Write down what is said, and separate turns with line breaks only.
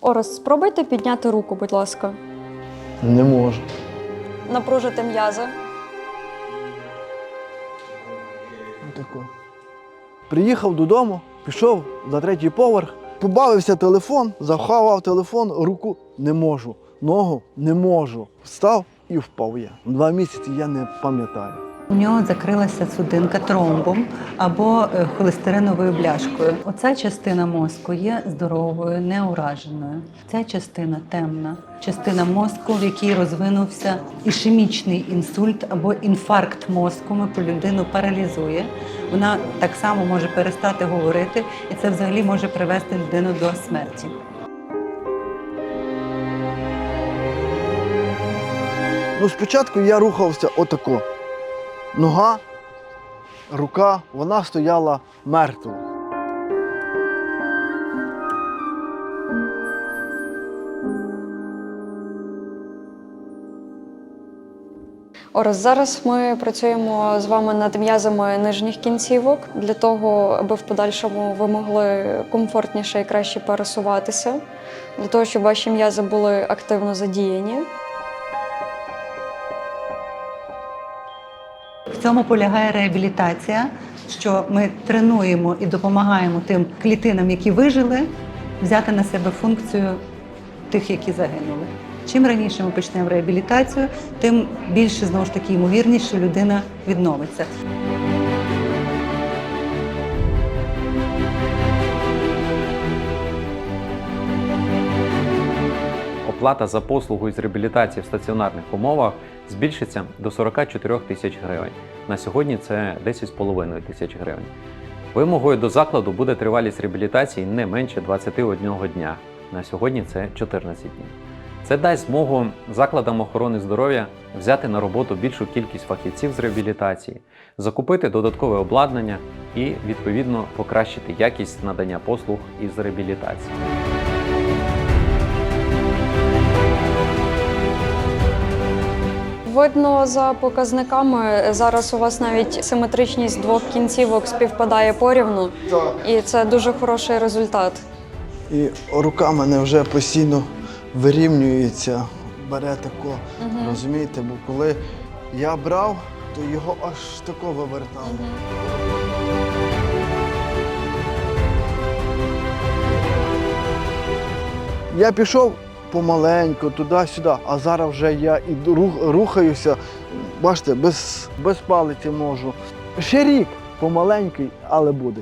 Орес, спробуйте підняти руку, будь ласка.
Не можу.
Напружити м'язи.
Отако. Приїхав додому, пішов за третій поверх, побавився телефон, заховав телефон, руку не можу, ногу не можу. Встав і впав я. Два місяці я не пам'ятаю.
У нього закрилася судинка тромбом або е, холестериновою бляшкою. Оця частина мозку є здоровою, неураженою. Ця частина темна, частина мозку, в якій розвинувся ішемічний інсульт або інфаркт мозку. По людину паралізує. Вона так само може перестати говорити, і це взагалі може привести людину до смерті.
Ну, спочатку я рухався отако. Нога, рука, вона стояла мертво.
Орес, зараз ми працюємо з вами над м'язами нижніх кінцівок для того, аби в подальшому ви могли комфортніше і краще пересуватися, для того, щоб ваші м'язи були активно задіяні.
В цьому полягає реабілітація, що ми тренуємо і допомагаємо тим клітинам, які вижили, взяти на себе функцію тих, які загинули. Чим раніше ми почнемо реабілітацію, тим більше знову ж таки ймовірність, що людина відновиться.
Оплата за послугу із реабілітації в стаціонарних умовах збільшиться до 44 тисяч гривень. На сьогодні це 10,5 тисяч гривень. Вимогою до закладу буде тривалість реабілітації не менше 21 дня. На сьогодні це 14 днів. Це дасть змогу закладам охорони здоров'я взяти на роботу більшу кількість фахівців з реабілітації, закупити додаткове обладнання і відповідно покращити якість надання послуг із реабілітації.
Видно за показниками, зараз у вас навіть симетричність двох кінцівок співпадає порівну, і це дуже хороший результат.
І рука мене вже постійно вирівнюється, бере тако, розумієте, бо коли я брав, то його аж тако вивертало. Я пішов помаленьку, туди-сюди, а зараз вже я і рух- рухаюся, бачите, без, без палиці можу. Ще рік помаленький, але буде.